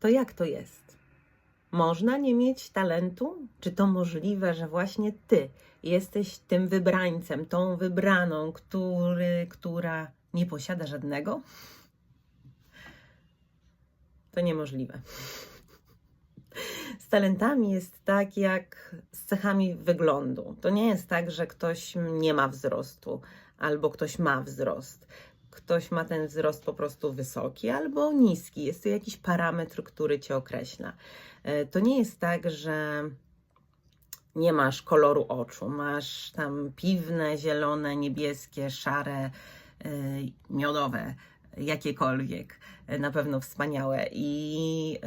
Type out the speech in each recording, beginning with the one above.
to jak to jest? Można nie mieć talentu? Czy to możliwe, że właśnie ty jesteś tym wybrańcem, tą wybraną, który, która nie posiada żadnego? To niemożliwe. Z talentami jest tak jak z cechami wyglądu. To nie jest tak, że ktoś nie ma wzrostu albo ktoś ma wzrost. Ktoś ma ten wzrost po prostu wysoki albo niski. Jest to jakiś parametr, który cię określa. E, To nie jest tak, że nie masz koloru oczu, masz tam piwne, zielone, niebieskie, szare, yy, miodowe, jakiekolwiek, yy, na pewno wspaniałe i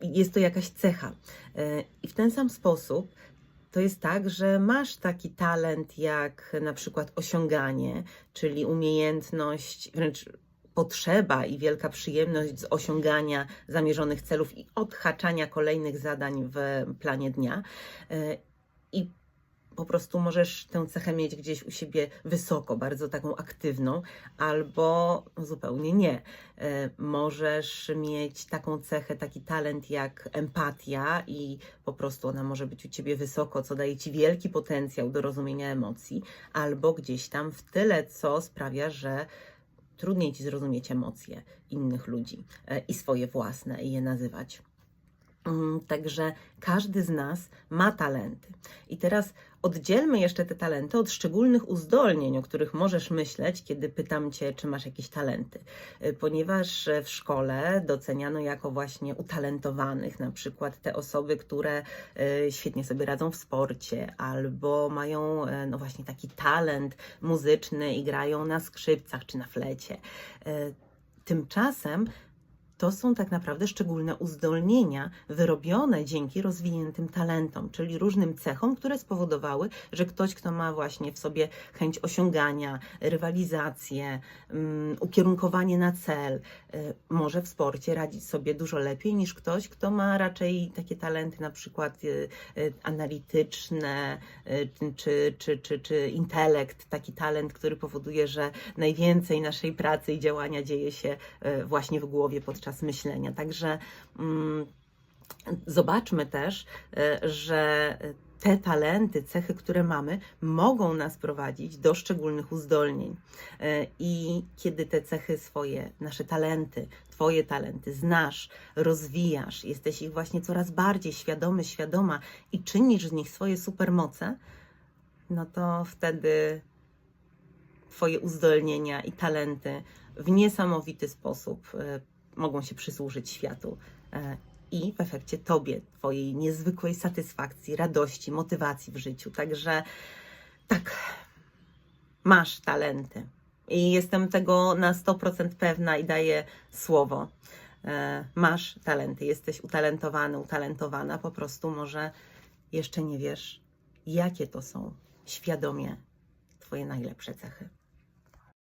jest to jakaś cecha. I w ten sam sposób to jest tak, że masz taki talent jak na przykład osiąganie, czyli umiejętność, wręcz potrzeba i wielka przyjemność z osiągania zamierzonych celów i odhaczania kolejnych zadań w planie dnia. Yy, I po prostu możesz tę cechę mieć gdzieś u siebie wysoko, bardzo taką aktywną, albo zupełnie nie. E, Możesz mieć taką cechę, taki talent jak empatia, i po prostu ona może być u ciebie wysoko, co daje ci wielki potencjał do rozumienia emocji, albo gdzieś tam w tyle, co sprawia, że trudniej ci zrozumieć emocje innych ludzi e, i swoje własne i je nazywać. Mm, Także każdy z nas ma talenty. I teraz oddzielmy jeszcze te talenty od szczególnych uzdolnień, o których możesz myśleć, kiedy pytam Cię, czy masz jakieś talenty. Y, Ponieważ e, w szkole doceniano jako właśnie utalentowanych, na przykład te osoby, które e, świetnie sobie radzą w sporcie, albo mają e, no właśnie taki talent muzyczny i grają na skrzypcach czy na flecie. Tymczasem to są tak naprawdę szczególne uzdolnienia wyrobione dzięki rozwiniętym talentom, czyli różnym cechom, które spowodowały, że ktoś, kto ma właśnie w sobie chęć osiągania, rywalizację, um, ukierunkowanie na cel, y, może w sporcie radzić sobie dużo lepiej niż ktoś, kto ma raczej takie talenty na przykład y, y, analityczne, czy, czy, czy, czy intelekt, taki talent, który powoduje, że najwięcej naszej pracy i działania dzieje się właśnie w głowie podczas myślenia. Także mm, zobaczmy też, y, że te talenty, cechy, które mamy, mogą nas prowadzić do szczególnych uzdolnień. Y, I kiedy te cechy swoje, nasze talenty, Twoje talenty znasz, rozwijasz, jesteś ich właśnie coraz bardziej świadomy, świadoma i czynisz z nich swoje supermoce, no to wtedy Twoje uzdolnienia i talenty w niesamowity sposób e, mogą się przysłużyć światu e, i w efekcie Tobie, Twojej niezwykłej satysfakcji, radości, motywacji w życiu. Także tak, masz talenty. I jestem tego na 100% pewna i daję słowo. E, Masz talenty, jesteś utalentowany, utalentowana, po prostu może jeszcze nie wiesz, jakie to są świadomie Twoje najlepsze cechy.